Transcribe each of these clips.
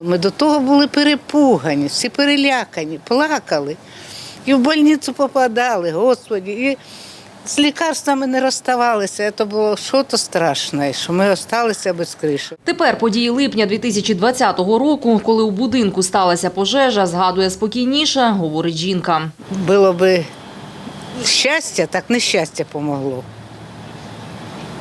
Ми до того були перепугані, всі перелякані, плакали. І в больницю попадали, Господі. І з лікарствами не розставалися. Це було щось страшне, що ми залишилися без криші. Тепер події липня 2020 року, коли у будинку сталася пожежа, згадує спокійніше, говорить жінка. Було би щастя, так нещастя помогло.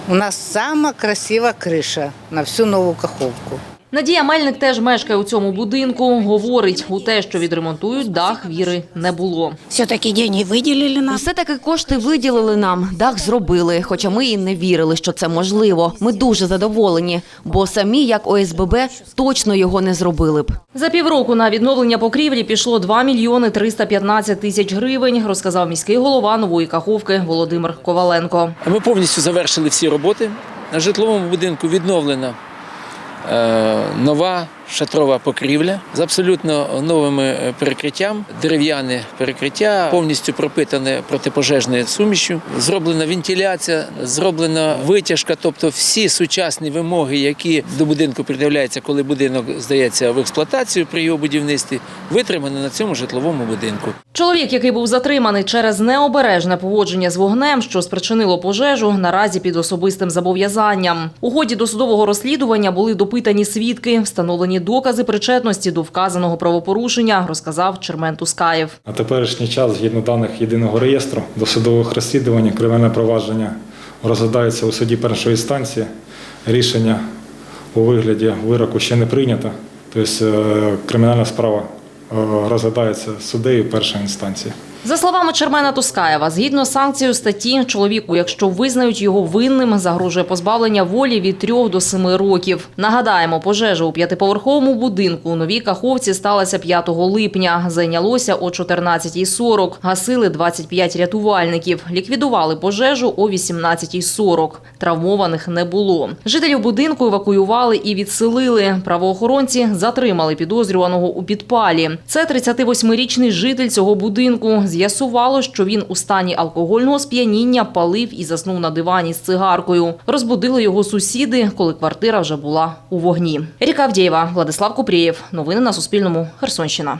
У нас сама красива криша на всю нову каховку. Надія Мельник теж мешкає у цьому будинку. Говорить, у те, що відремонтують дах, віри не було. Все-таки деньги выделили нам. Все таки кошти виділили нам, дах зробили, хоча ми і не вірили, що це можливо. Ми дуже задоволені, бо самі, як ОСББ, точно його не зробили б. За півроку на відновлення покрівлі пішло 2 мільйони 315 тисяч гривень, розказав міський голова нової каховки Володимир Коваленко. Ми повністю завершили всі роботи. На житловому будинку відновлена е, нова шатрова покрівля з абсолютно новим е, перекриттям, дерев'яне перекриття, повністю пропитане протипожежною сумішю. Зроблена вентиляція, зроблена витяжка, тобто всі сучасні вимоги, які до будинку пред'являються, коли будинок здається в експлуатацію при його будівництві, витримані на цьому житловому будинку. Чоловік, який був затриманий через необережне поводження з вогнем, що спричинило пожежу, наразі під особистим зобов'язанням. У ході досудового розслідування були допитані свідки, встановлені докази причетності до вказаного правопорушення, розказав Чермен Тускаєв. На теперішній час, згідно даних єдиного реєстру досудових розслідувань, кримінальне провадження розглядається у суді першої інстанції. Рішення у вигляді вироку ще не прийнято. Тобто е, кримінальна справа е, розглядається суддею першої інстанції. За словами Чермена Тускаєва, згідно з санкцією статті, чоловіку, якщо визнають його винним, загрожує позбавлення волі від 3 до 7 років. Нагадаємо, пожежа у п'ятиповерховому будинку у новій каховці сталася 5 липня. Зайнялося о 14.40. Гасили 25 рятувальників. Ліквідували пожежу о 18.40. Травмованих не було. Жителів будинку евакуювали і відселили. Правоохоронці затримали підозрюваного у підпалі. Це 38-річний житель цього будинку. З'ясувало, що він у стані алкогольного сп'яніння палив і заснув на дивані з цигаркою. Розбудили його сусіди, коли квартира вже була у вогні. Ріка Авдєєва, Владислав Купрієв. Новини на Суспільному. Херсонщина.